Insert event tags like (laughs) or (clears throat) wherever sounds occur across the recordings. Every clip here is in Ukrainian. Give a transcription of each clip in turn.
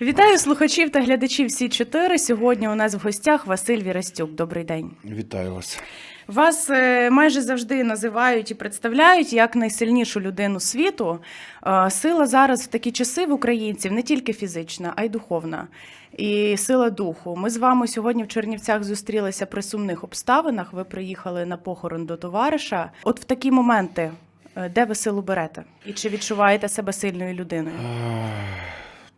Вітаю слухачів та глядачів всі чотири. Сьогодні у нас в гостях Василь Вірастюк. Добрий день. Вітаю вас. Вас е, майже завжди називають і представляють як найсильнішу людину світу. Е, Сила зараз в такі часи в українців не тільки фізична, а й духовна. І сила духу. Ми з вами сьогодні в Чернівцях зустрілися при сумних обставинах. Ви приїхали на похорон до товариша. От в такі моменти, е, де ви силу берете? І чи відчуваєте себе сильною людиною?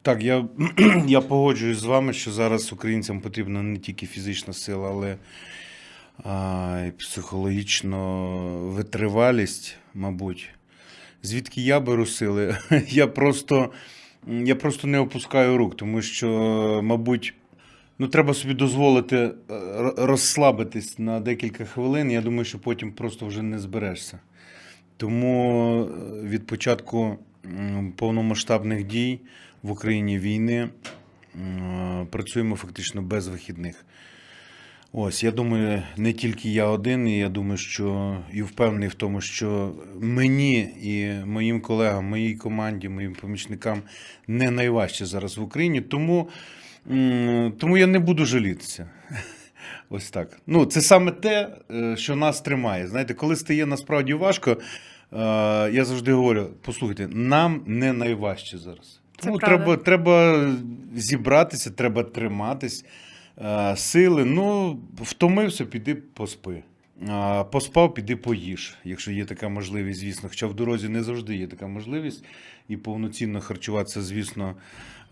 Так, я, (clears throat) я погоджуюсь з вами, що зараз українцям потрібна не тільки фізична сила, але а, і психологічно витривалість, мабуть. Звідки я беру сили? (laughs) Я просто, я просто не опускаю рук, тому що, мабуть, ну, треба собі дозволити е, розслабитись на декілька хвилин. Я думаю, що потім просто вже не зберешся. Тому е, від початку повномасштабних дій в Україні війни працюємо фактично без вихідних. Ось, я думаю, не тільки я один, і я думаю, що і впевнений в тому, що мені і моїм колегам, моїй команді, моїм помічникам не найважче зараз в Україні. Тому, тому я не буду жалітися. (laughs) Ось так. Ну, це саме те, е, що нас тримає. Знаєте, коли стає насправді важко, е, я завжди говорю: послухайте, нам не найважче зараз. Тому треба, треба зібратися, треба триматись. Е, Сили, ну, втомився, піди поспи. А, Поспав, піди поїж, якщо є така можливість, звісно. Хоча в дорозі не завжди є така можливість, і повноцінно харчуватися, звісно,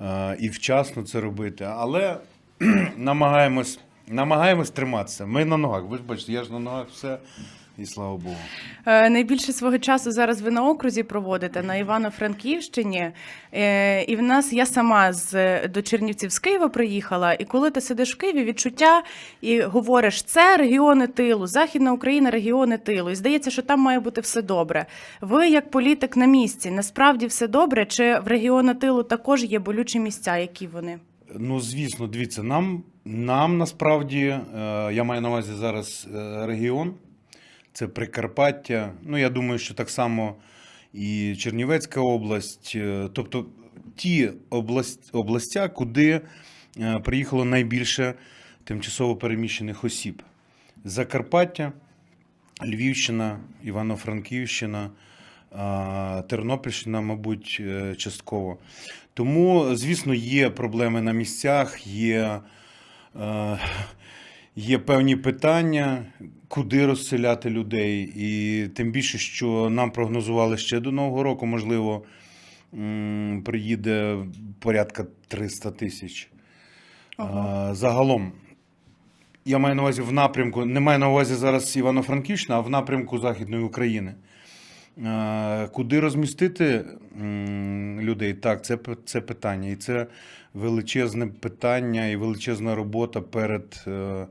е, і вчасно це робити. Але (clears throat) намагаємось, намагаємось триматися. Ми на ногах. Ви ж бачите, я ж на ногах все, і слава Богу. Е, Найбільше свого часу зараз ви на окрузі проводите на Івано-Франківщині. Е, І в нас я сама з до Чернівців з Києва приїхала. І коли ти сидиш в Києві, відчуття і говориш, це регіони тилу, Західна Україна, регіони тилу. І здається, що там має бути все добре. Ви, як політик на місці, насправді все добре? Чи в регіони тилу також є болючі місця? Які вони? Ну, звісно, дивіться, нам, нам насправді, е, я маю на увазі зараз регіон, це Прикарпаття. Ну, я думаю, що так само і Чернівецька область, е, тобто ті область, областя, куди е, приїхало найбільше тимчасово переміщених осіб. Закарпаття, Львівщина, Івано-Франківщина, Тернопільщина, мабуть, е, частково. Тому, звісно, є проблеми на місцях, є, е, є певні питання, куди розселяти людей. І тим більше, що нам прогнозували ще до Нового року, можливо, приїде порядка 300 тисяч. Е, Загалом, я маю на увазі в напрямку, не маю на увазі зараз Івано-Франківщина, а в напрямку Західної України. Е, Куди розмістити людей? Так, це, це питання. І це величезне питання і величезна робота перед е,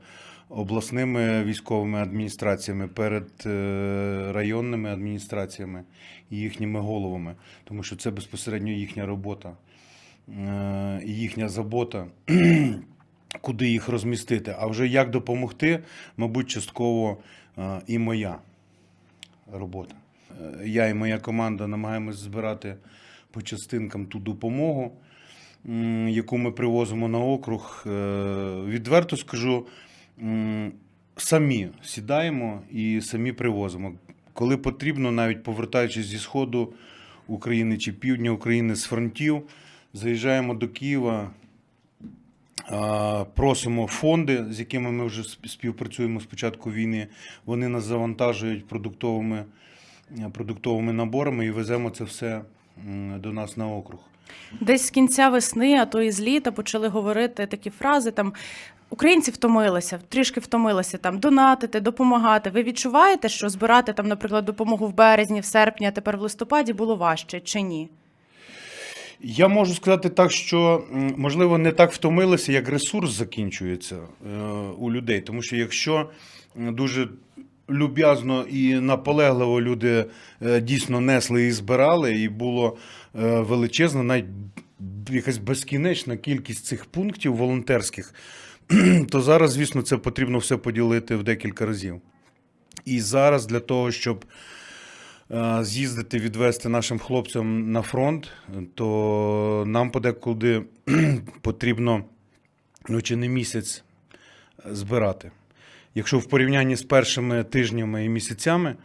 обласними військовими адміністраціями, перед е, районними адміністраціями і їхніми головами, тому що це безпосередньо їхня робота і їхня забота. (clears throat) Куди їх розмістити, а вже як допомогти, мабуть, частково і моя робота. Е, Я і моя команда намагаємось збирати по частинкам ту допомогу, яку ми привозимо на округ. Е, Відверто скажу, самі сідаємо і самі привозимо. Коли потрібно, навіть повертаючись зі сходу України чи півдня України з фронтів, заїжджаємо до Києва. Просимо фонди, з якими ми вже співпрацюємо з початку війни. Вони нас завантажують продуктовими, е, продуктовими наборами і веземо це все до нас на округ. Десь з кінця весни, а то і з літа почали говорити такі фрази там. Українці втомилися, трішки втомилися там донатити, допомагати. Ви відчуваєте, що збирати там, наприклад, допомогу в березні, в серпні, а тепер в листопаді було важче чи ні? Я можу сказати так, що можливо не так втомилися, як ресурс закінчується е, у людей. Тому що якщо дуже люб'язно і наполегливо люди е, дійсно несли і збирали, і було е, величезна, навіть якась безкінечна кількість цих пунктів волонтерських, (clears throat) то зараз, звісно, це потрібно все поділити в декілька разів. І зараз для того, щоб е, з'їздити, відвести нашим хлопцям на фронт, то нам подекуди (clears throat) потрібно ну, чи не місяць збирати. Якщо в порівнянні з першими тижнями і місяцями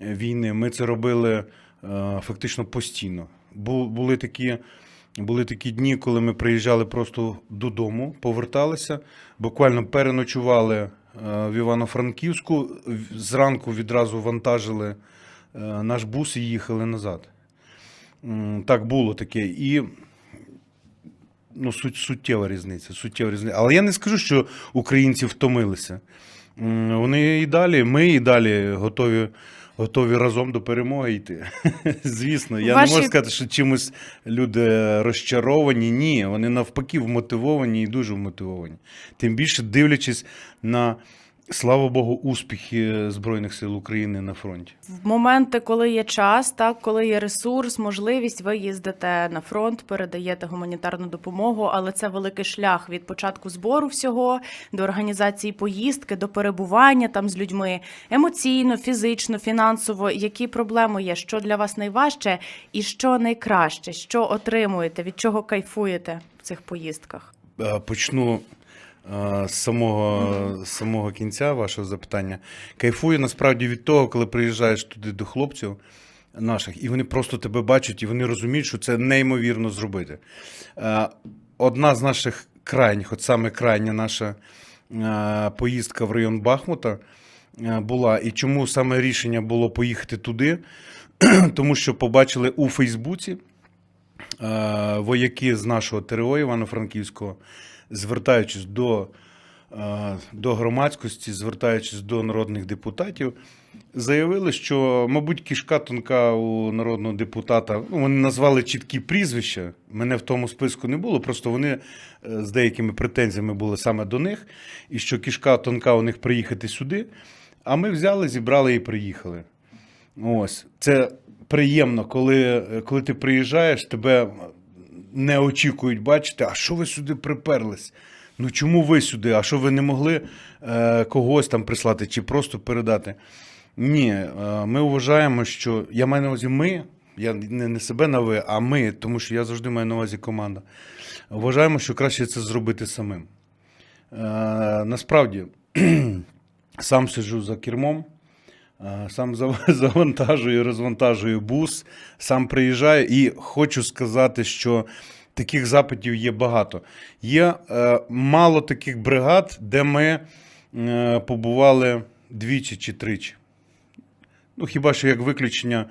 е, війни ми це робили е, фактично постійно. Бу- Були такі, були такі дні, коли ми приїжджали просто додому, поверталися, буквально переночували е, в Івано-Франківську, зранку відразу вантажили наш бус і їхали назад. Так було таке. І ну, суттєва різниця. Суттєва різниця. Але я не скажу, що українці втомилися. Вони і далі, ми і далі готові, готові разом до перемоги йти. (laughs) Звісно, я Ваші- не можу сказати, що чимось люди розчаровані. Ні, вони навпаки вмотивовані і дуже вмотивовані. Тим більше дивлячись на, слава Богу, успіхи Збройних сил України на фронті. В моменти, коли є час, так коли є ресурс, можливість, ви їздите на фронт, передаєте гуманітарну допомогу, але це великий шлях від початку збору всього до організації поїздки, до перебування там з людьми емоційно, фізично, фінансово. Які проблеми є? Що для вас найважче і що найкраще? Що отримуєте? Від чого кайфуєте в цих поїздках? Е, Почну з самого, самого кінця вашого запитання. Кайфую насправді від того, коли приїжджаєш туди до хлопців наших, і вони просто тебе бачать, і вони розуміють, що це неймовірно зробити. Е, Одна з наших крайніх, от саме крайня наша е, поїздка в район Бахмута е, була. І чому саме рішення було поїхати туди? (clears throat) Тому що побачили у Фейсбуці е, вояки з нашого ТРО Івано-Франківського, звертаючись до, е, до громадськості, звертаючись до народних депутатів, заявили, що, мабуть, кішка тонка у народного депутата. Ну, вони назвали чіткі прізвища. Мене в тому списку не було, просто вони е, з деякими претензіями були саме до них, і що кішка тонка у них приїхати сюди. А ми взяли, зібрали і приїхали. Ось це приємно, коли, коли ти приїжджаєш, тебе не очікують бачити, а що ви сюди приперлись? Ну чому ви сюди? А що ви не могли е, когось там прислати чи просто передати? Ні, е, ми вважаємо, що я маю на увазі ми, я не, не себе на ви, а ми, тому що я завжди маю на увазі команда. Вважаємо, що краще це зробити самим. Е, насправді, (clears throat) сам сиджу за кермом. Е, Сам зав- (laughs) завантажую, розвантажую бус, сам приїжджаю і хочу сказати, що таких запитів є багато. Є е, мало таких бригад, де ми е, побували двічі чи тричі. Ну, хіба що як виключення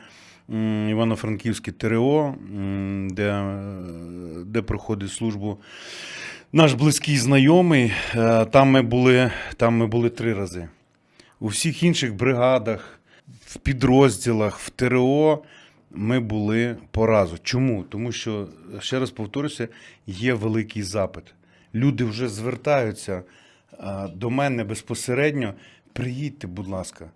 м, Івано-Франківське ТРО, м, де, е, де проходить службу наш близький знайомий, е, там ми були, там ми були три рази. У всіх інших бригадах, в підрозділах, в ТРО ми були по разу. Чому? Тому що, ще раз повторюся, є великий запит. Люди вже звертаються до мене безпосередньо. Приїдьте, будь ласка.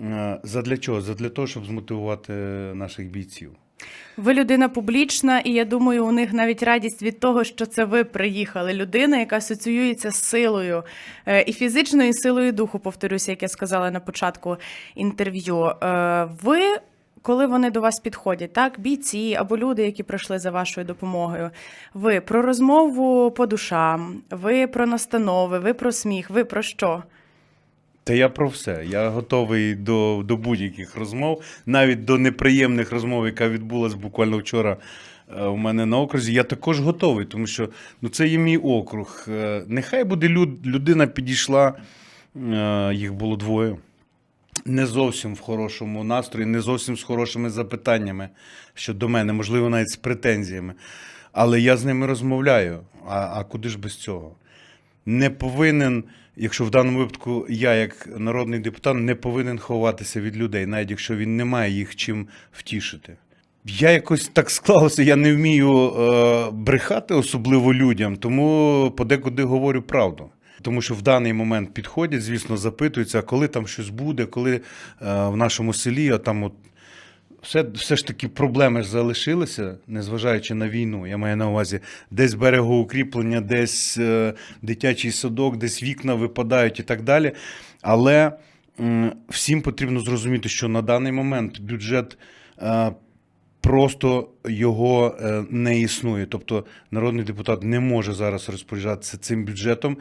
Е, Задля чого? Задля того, щоб змотивувати наших бійців. Ви людина публічна, і я думаю, у них навіть радість від того, що це ви приїхали. Людина, яка асоціюється з силою е, і фізичною, і силою духу, повторюся, як я сказала на початку інтерв'ю. Е, Ви. Коли вони до вас підходять, так, бійці або люди, які прийшли за вашою допомогою, ви про розмову по душам, ви про настанови, ви про сміх, ви про що? Та я про все. Я готовий до, до будь-яких розмов, навіть до неприємних розмов, яка відбулася буквально вчора е, у мене на окрузі. Я також готовий, тому що ну, це є мій округ. Е, Нехай буде люд, людина підійшла, е, їх було двоє. Не зовсім в хорошому настрої, не зовсім з хорошими запитаннями щодо мене, можливо, навіть з претензіями. Але я з ними розмовляю. А, а куди ж без цього? Не повинен, якщо в даному випадку я, як народний депутат, не повинен ховатися від людей, навіть якщо він не має їх чим втішити. Я якось так склалося, я не вмію е, брехати, особливо людям, тому подекуди говорю правду. Тому що в даний момент підходять, звісно, запитуються, коли там щось буде, коли е, в нашому селі, а там от все, все ж таки проблеми ж залишилися, незважаючи на війну. Я маю на увазі десь берегоукріплення, десь е, дитячий садок, десь вікна випадають і так далі. Але м, всім потрібно зрозуміти, що на даний момент бюджет е, просто його е, не існує. Тобто народний депутат не може зараз розпоряджатися цим бюджетом,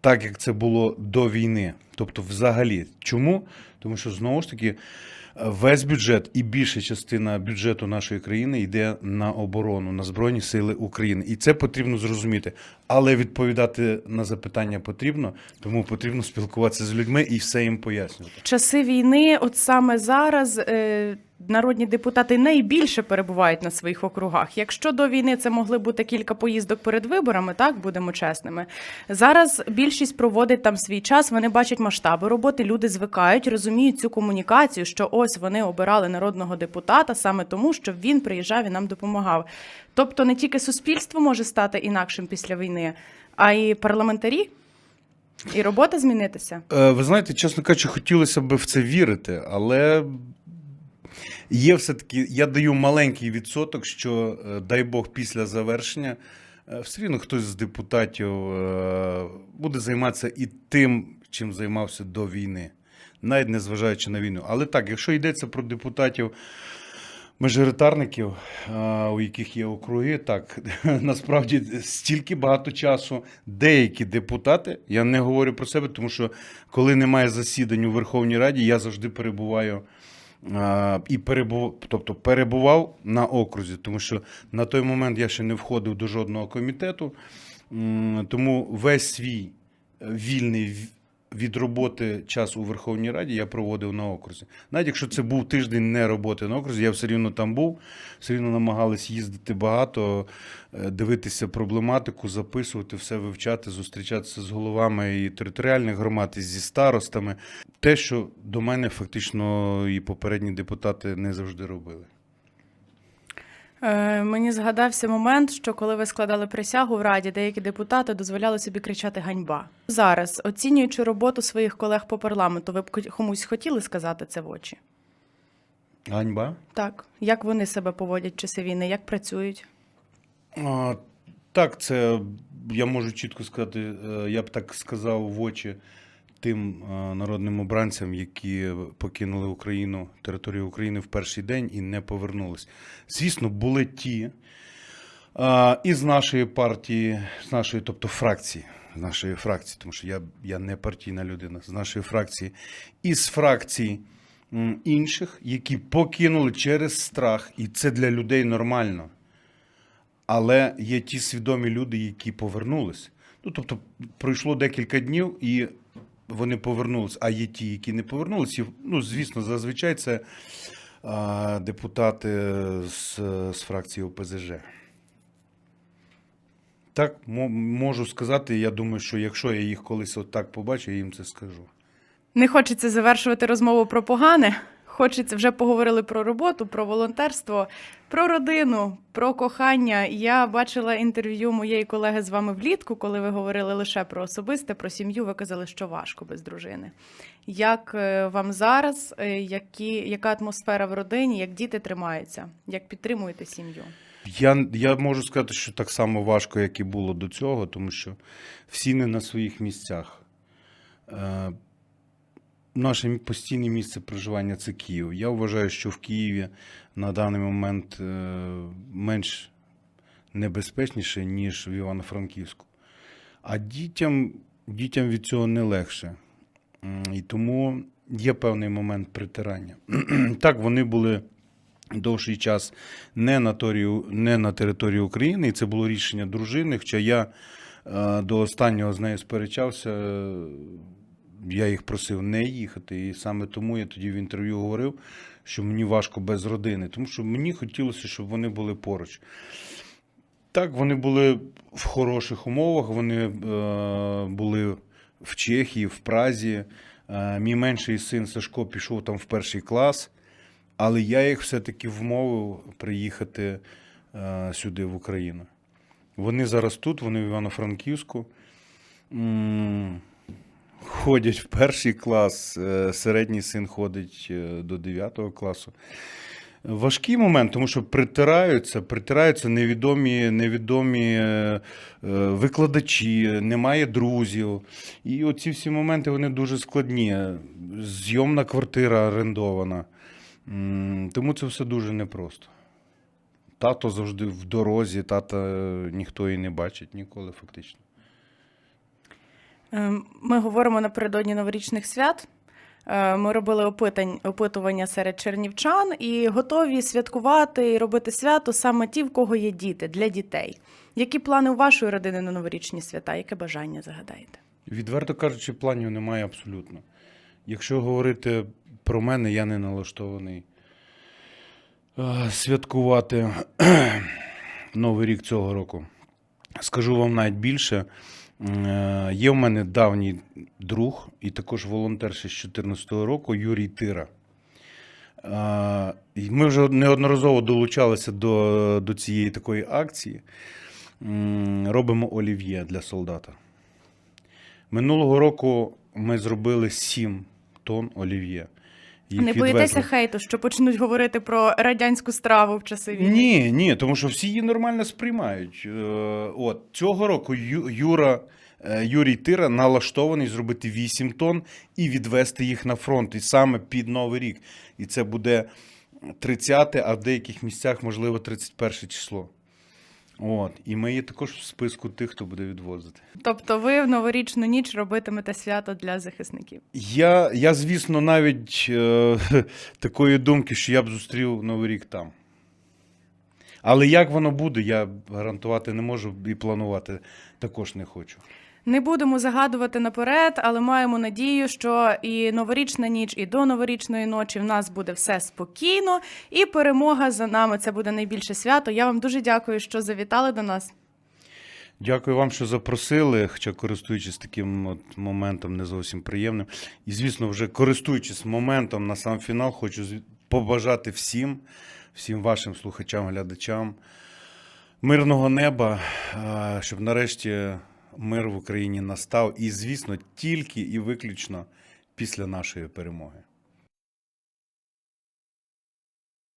так як це було до війни. Тобто, взагалі, чому? Тому що знову ж таки. Весь бюджет і більша частина бюджету нашої країни йде на оборону, на Збройні Сили України. І це потрібно зрозуміти. Але відповідати на запитання потрібно, тому потрібно спілкуватися з людьми і все їм пояснювати. Часи війни, от саме зараз. Е... Народні депутати найбільше перебувають на своїх округах. Якщо до війни це могли бути кілька поїздок перед виборами, так будемо чесними. Зараз більшість проводить там свій час. Вони бачать масштаби роботи. Люди звикають, розуміють цю комунікацію, що ось вони обирали народного депутата саме тому, що він приїжджав і нам допомагав. Тобто не тільки суспільство може стати інакшим після війни, а й парламентарі, і робота змінитися. Е, Ви знаєте, чесно кажучи, хотілося б в це вірити, але є все-таки, я даю маленький відсоток, що, е, дай Бог, після завершення е, все рівно хтось з депутатів е, буде займатися і тим, чим займався до війни, навіть не зважаючи на війну. Але так, якщо йдеться про депутатів. Мажоритарників, е, у яких є округи, так (laughs) насправді стільки багато часу. Деякі депутати, я не говорю про себе, тому що коли немає засідань у Верховній Раді, я завжди перебуваю і перебув, тобто перебував на окрузі, тому що на той момент я ще не входив до жодного комітету. Тому весь свій е, вільний від роботи час у Верховній Раді я проводив на окрузі. Навіть якщо це був тиждень не роботи на окрузі, я все рівно там був, все рівно намагались їздити багато, е, дивитися проблематику, записувати, все вивчати, зустрічатися з головами і територіальних громад, і зі старостами. Те, що до мене фактично і попередні депутати не завжди робили. Е, мені згадався момент, що коли ви складали присягу в раді, деякі депутати дозволяли собі кричати ганьба. Зараз, оцінюючи роботу своїх колег по парламенту, ви б комусь хотіли сказати це в очі? Ганьба? Так, як вони себе поводять в часи війни, як працюють? А, так, це я можу чітко сказати, е, я б так сказав в очі тим е, народним обранцям, які покинули Україну, територію України в перший день і не повернулись. Звісно, були ті із нашої партії, з нашої, тобто фракції, з нашої фракції, тому що я, я не партійна людина, з нашої фракції, із фракцій м, інших, які покинули через страх, і це для людей нормально. Але є ті свідомі люди, які повернулись. Ну, тобто, пройшло декілька днів, і вони повернулись. А є ті, які не повернулись. І, ну, звісно, зазвичай це а, депутати з, з фракції ОПЗЖ. Так, можу сказати. Я думаю, що якщо я їх колись отак побачу, я їм це скажу. Не хочеться завершувати розмову про погане. Хочеться вже поговорили про роботу, про волонтерство, про родину, про кохання. Я бачила інтерв'ю моєї колеги з вами влітку, коли ви говорили лише про особисте, про сім'ю. Ви казали, що важко без дружини. Як е, вам зараз? е, Які, яка атмосфера в родині? Як діти тримаються? Як підтримуєте сім'ю? Я, я можу сказати, що так само важко, як і було до цього, тому що всі не на своїх місцях. Наше постійне місце проживання це Київ. Я вважаю, що в Києві на даний момент е, менш небезпечніше, ніж в Івано-Франківську. А дітям, дітям від цього не легше. І тому є певний момент притирання. (clears throat) так, вони були довший час не на, торію, не на території України, і це було рішення дружини. Хоча я е, до останнього з нею сперечався, я їх просив не їхати. І саме тому я тоді в інтерв'ю говорив, що мені важко без родини, тому що мені хотілося, щоб вони були поруч. Так, вони були в хороших умовах, вони е, були в Чехії, в Празі. Е, мій менший син Сашко пішов там в перший клас. Але я їх все-таки вмовив приїхати е, сюди, в Україну. Вони зараз тут, вони в Івано-Франківську. Ходять в перший клас, е, середній син ходить е, до 9 класу. Важкий момент, тому що притираються, притираються невідомі, невідомі е, викладачі, немає друзів. І оці всі моменти вони дуже складні. Зйомна квартира орендована. Тому це все дуже непросто. Тато завжди в дорозі, тата ніхто і не бачить ніколи, фактично. Е, Ми говоримо напередодні новорічних свят. Е, Ми робили опитування серед чернівчан і готові святкувати і робити свято саме ті, в кого є діти, для дітей. Які плани у вашої родини на новорічні свята? Яке бажання загадаєте? Відверто кажучи, планів немає абсолютно. Якщо говорити про мене, я не налаштований е, святкувати (clears throat) Новий рік цього року. Скажу вам навіть більше. Е, Є в мене давній друг і також волонтер ще з 2014 року Юрій Тира. Е, Ми вже неодноразово долучалися до, до цієї такої акції. Робимо олів'є для солдата. Минулого року ми зробили 7 тонн олів'є. Їх Не боїтеся хейту, що почнуть говорити про радянську страву в часи війни? Ні, ні, тому що всі її нормально сприймають. Е, От цього року Юра, е, Юрій Тира налаштований зробити 8 тонн і відвести їх на фронт, і саме під Новий рік. І це буде 30, а в деяких місцях, можливо, 31 число. От. І ми є також в списку тих, хто буде відвозити. Тобто ви в новорічну ніч робитимете свято для захисників? Я, я звісно, навіть е, (laughs) такої думки, що я б зустрів Новий рік там. Але як воно буде, я гарантувати не можу і планувати також не хочу. Не будемо загадувати наперед, але маємо надію, що і новорічна ніч, і до новорічної ночі в нас буде все спокійно, і перемога за нами. Це буде найбільше свято. Я вам дуже дякую, що завітали до нас. Дякую вам, що запросили, хоча користуючись таким от моментом не зовсім приємним. І, звісно, вже користуючись моментом на сам фінал, хочу побажати всім, всім вашим слухачам, глядачам мирного неба, щоб нарешті мир в Україні настав. І, звісно, тільки і виключно після нашої перемоги.